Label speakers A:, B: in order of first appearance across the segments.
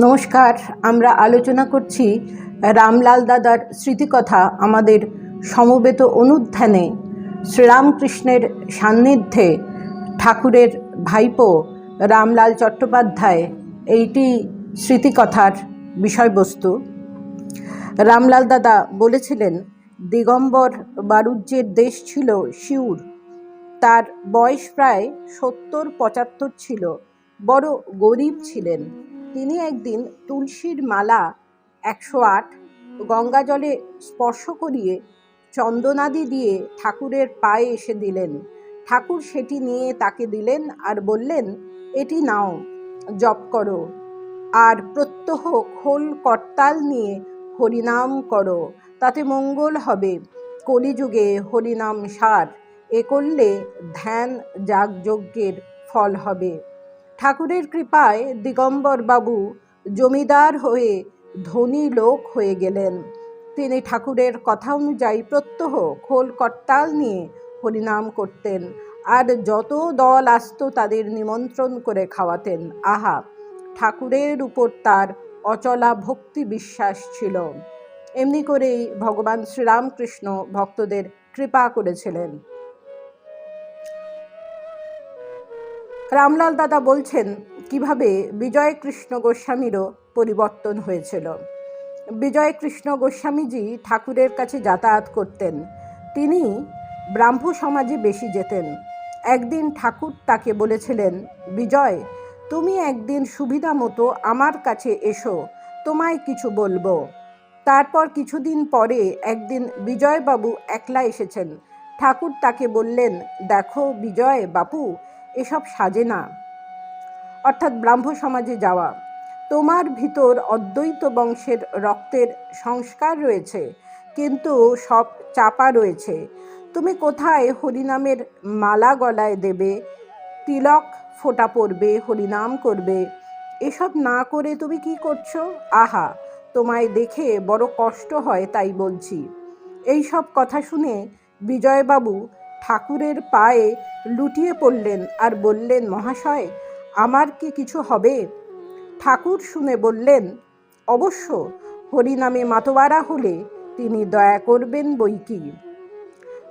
A: নমস্কার, আমরা আলোচনা করছি রামলাল দাদার স্মৃতিকথা আমাদের সমবেত অনুধ্যানে। শ্রীরামকৃষ্ণের সান্নিধ্যে ঠাকুরের ভাইপো রামলাল চট্টোপাধ্যায় এইটি স্মৃতিকথার বিষয়বস্তু। রামলাল দাদা বলেছিলেন, দিগম্বর বারুজ্যের দেশ ছিল শিউর তার বয়স প্রায় সত্তর পঁচাত্তর ছিল। বড় গরিব ছিলেন। তিনি একদিন তুলসীর মালা একশো আট গঙ্গা জলে স্পর্শ করিয়ে চন্দনাদি দিয়ে ঠাকুরের পায়ে এসে দিলেন। ঠাকুর সেটি নিয়ে তাকে দিলেন আর বললেন, এটি নাও, জপ করো। আর প্রত্যহ খোল করতাল নিয়ে হরিনাম করো, তাতে মঙ্গল হবে। কলিযুগে হরিনাম সার, এ করলে ধ্যান যাগযজ্ঞের ফল হবে। ঠাকুরের কৃপায় দিগম্বর বাবু জমিদার হয়ে ধনী লোক হয়ে গেলেন। তিনি ঠাকুরের কথা অনুযায়ী প্রত্যহ খোল করতাল নিয়ে হরিনাম করতেন আর যত দল আসতো তাদের নিমন্ত্রণ করে খাওয়াতেন। আহা, ঠাকুরের উপর তার অচলা ভক্তি বিশ্বাস ছিল। এমনি করেই ভগবান শ্রীরামকৃষ্ণ ভক্তদের কৃপা করেছিলেন। রামলাল দাদা বলছেন, কীভাবে বিজয় কৃষ্ণ গোস্বামীরও পরিবর্তন হয়েছিল। বিজয় কৃষ্ণ গোস্বামীজি ঠাকুরের কাছে যাতায়াত করতেন। তিনি ব্রাহ্ম সমাজে বেশি যেতেন। একদিন ঠাকুর তাকে বলেছিলেন, বিজয়, তুমি একদিন সুবিধা মতো আমার কাছে এসো, তোমায় কিছু বলব। তারপর কিছুদিন পরে একদিন বিজয়বাবু একলা এসেছেন। ঠাকুর তাকে বললেন, দেখো বিজয় বাপু এসব সাজে না। অর্থাৎ ব্রাহ্ম সমাজে যাওয়া। তোমার ভিতর অদ্বৈত বংশের রক্তের সংস্কার রয়েছে, কিন্তু সব চাপা রয়েছে। তুমি কোথায় হরিনামের মালা গলায় দেবে? তিলক ফোঁটা পড়বে হরিনাম করবে। এসব না করে তুমি কি করছ? আহা, তোমায় দেখে বড় কষ্ট হয় তাই বলছি। এই সব কথা শুনে বিজয়বাবু ঠাকুরের পায়ে লুটিয়ে পড়লেন আর বললেন, মহাশয়, আমার কি কিছু হবে? ঠাকুর শুনে বললেন, অবশ্য হরিনামে মাতোয়ারা হলে তিনি দয়া করবেন বই কি?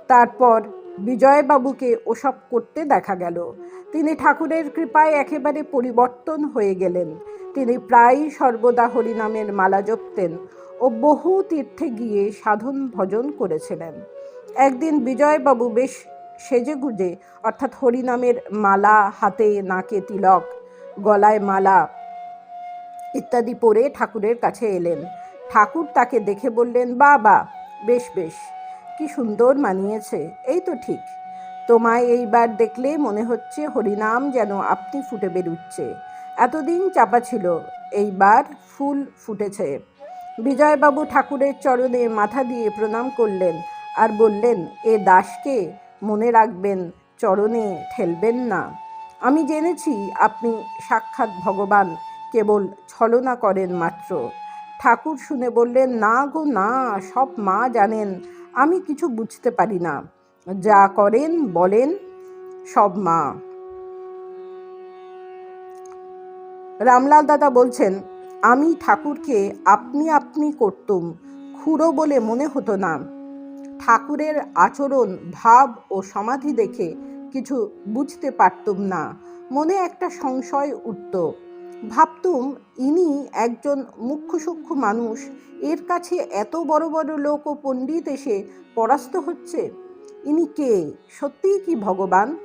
A: তারপর বিজয়বাবুকে ওসব করতে দেখা গেল। তিনি ঠাকুরের কৃপায় একেবারে পরিবর্তন হয়ে গেলেন। তিনি প্রায়ই সর্বদা হরিনামের মালা জপতেন ও বহু তীর্থে গিয়ে সাধন ভজন করেছিলেন। একদিন বিজয়বাবু বেশ সেজেগুজে, অর্থাৎ হরিনামের মালা হাতে নাকে তিলক, গলায় মালা ইত্যাদি পরে ঠাকুরের কাছে এলেন। ঠাকুর তাকে দেখে বললেন বা বা বেশ বেশ, কি সুন্দর মানিয়েছে, এই তো ঠিক। তোমায় এইবার দেখলে মনে হচ্ছে হরিনাম যেন আপনি ফুটে বেরুচ্ছে। এতদিন চাপা ছিল, এইবার ফুল ফুটেছে। বিজয়বাবু ঠাকুরের চরণে মাথা দিয়ে প্রণাম করলেন। আর বললেন, এ দাসকে মনে রাখবেন, চরণে ঠেলবেন না। আমি জেনেছি আপনি সাক্ষাৎ ভগবান, কেবল ছলনা করেন মাত্র। ঠাকুর শুনে বললেন, না গো, না, সব মা জানেন, আমি কিছু বুঝতে পারি না। যা করেন, বলেন, সব মা। রামলাল দাদা বলছেন, আমি ঠাকুরকে আপনি আপনি করতুম, খুঁড়ো বলে মনে হতো না। ঠাকুরের আচরণ, ভাব ও সমাধি দেখে কিছু বুঝতে পারতুম না। মনে একটা সংশয় উঠত। ভাবতুম, ইনি একজন মুখ্য সূক্ষ্ম মানুষ, এর কাছে এত বড় বড় লোক ও পণ্ডিত এসে পরাস্ত হচ্ছে? ইনি কে? সত্যিই কি ভগবান?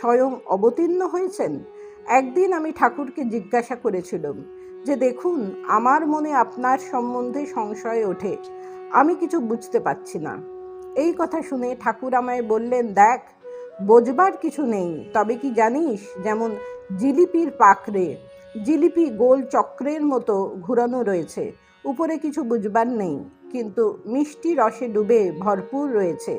A: স্বয়ং অবতীর্ণ হয়েছেন? একদিন আমি ঠাকুরকে জিজ্ঞাসা করেছিলাম যে, দেখুন, আমার মনে আপনার সম্বন্ধে সংশয় ওঠে। আমি কিছু বুঝতে পারছি না। এই কথা শুনে ঠাকুর আমায় বললেন, দেখ, বোঝবার কিছু নেই। তবে কি জানিস, যেমন জিলিপির পাকড়ে, জিলিপি গোল চক্রের মতো ঘুরানো রয়েছে। উপরে কিছু বুঝবার নেই, কিন্তু মিষ্টি রসে ডুবে ভরপুর রয়েছে।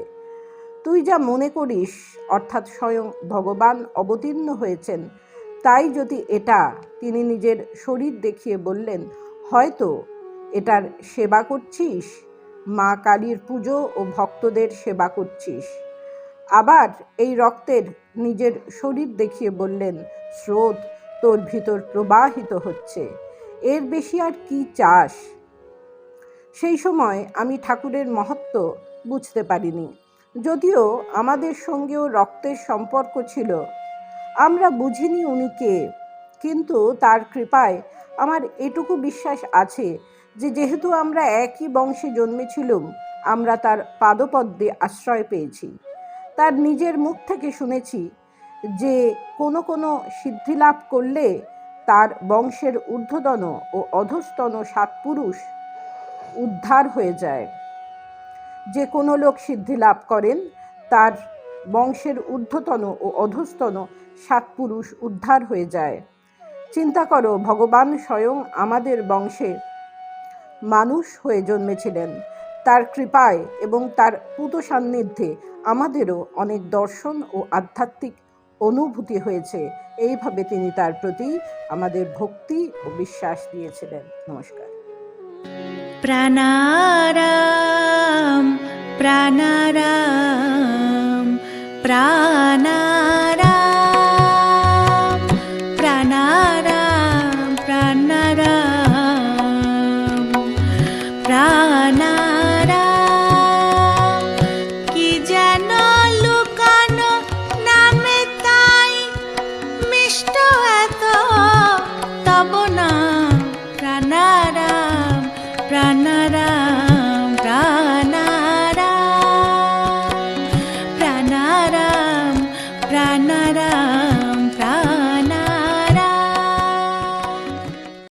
A: তুই যা মনে করিস, অর্থাৎ স্বয়ং ভগবান অবতীর্ণ হয়েছেন, তাই যদি এটা তিনি নিজের শরীর দেখিয়ে বললেন, হয়তো এটার সেবা করছিস? মা কালীর পুজো ও ভক্তদের সেবা করছিস। আবার এই রক্তের নিজের শরীর দেখিয়ে বললেন, স্রোত তোর ভিতর প্রবাহিত হচ্ছে। এর বেশি আর কি চাস? সেই সময় আমি ঠাকুরের মহত্ব বুঝতে পারিনি। যদিও আমাদের সঙ্গেও রক্তের সম্পর্ক ছিল, আমরা বুঝিনি উনি কে, কিন্তু তার কৃপায় আমার এটুকু বিশ্বাস আছে যে যেহেতু আমরা একই বংশে জন্মেছিলুম, আমরা তার পাদপদ্মে আশ্রয় পেয়েছি। তার নিজের মুখ থেকে শুনেছি যে কোনো কোনো সিদ্ধিলাভ করলে তার বংশের ঊর্ধ্বতন ও অধস্তন সাত পুরুষ উদ্ধার হয়ে যায়। যে কোনো লোক সিদ্ধি লাভ করেন, তার বংশের ঊর্ধ্বতন ও অধস্তন সাত পুরুষ উদ্ধার হয়ে যায়। চিন্তা করো, ভগবান স্বয়ং আমাদের বংশে মানুষ হয়ে জন্মেছিলেন। তার কৃপায় এবং তার পুত সান্নিধ্যে আমাদেরও অনেক দর্শন ও আধ্যাত্মিক অনুভূতি হয়েছে। এইভাবে তিনি তার প্রতি আমাদের ভক্তি ও বিশ্বাস দিয়েছিলেন। নমস্কার।
B: প্রাণারাম প্রাণারাম প্রা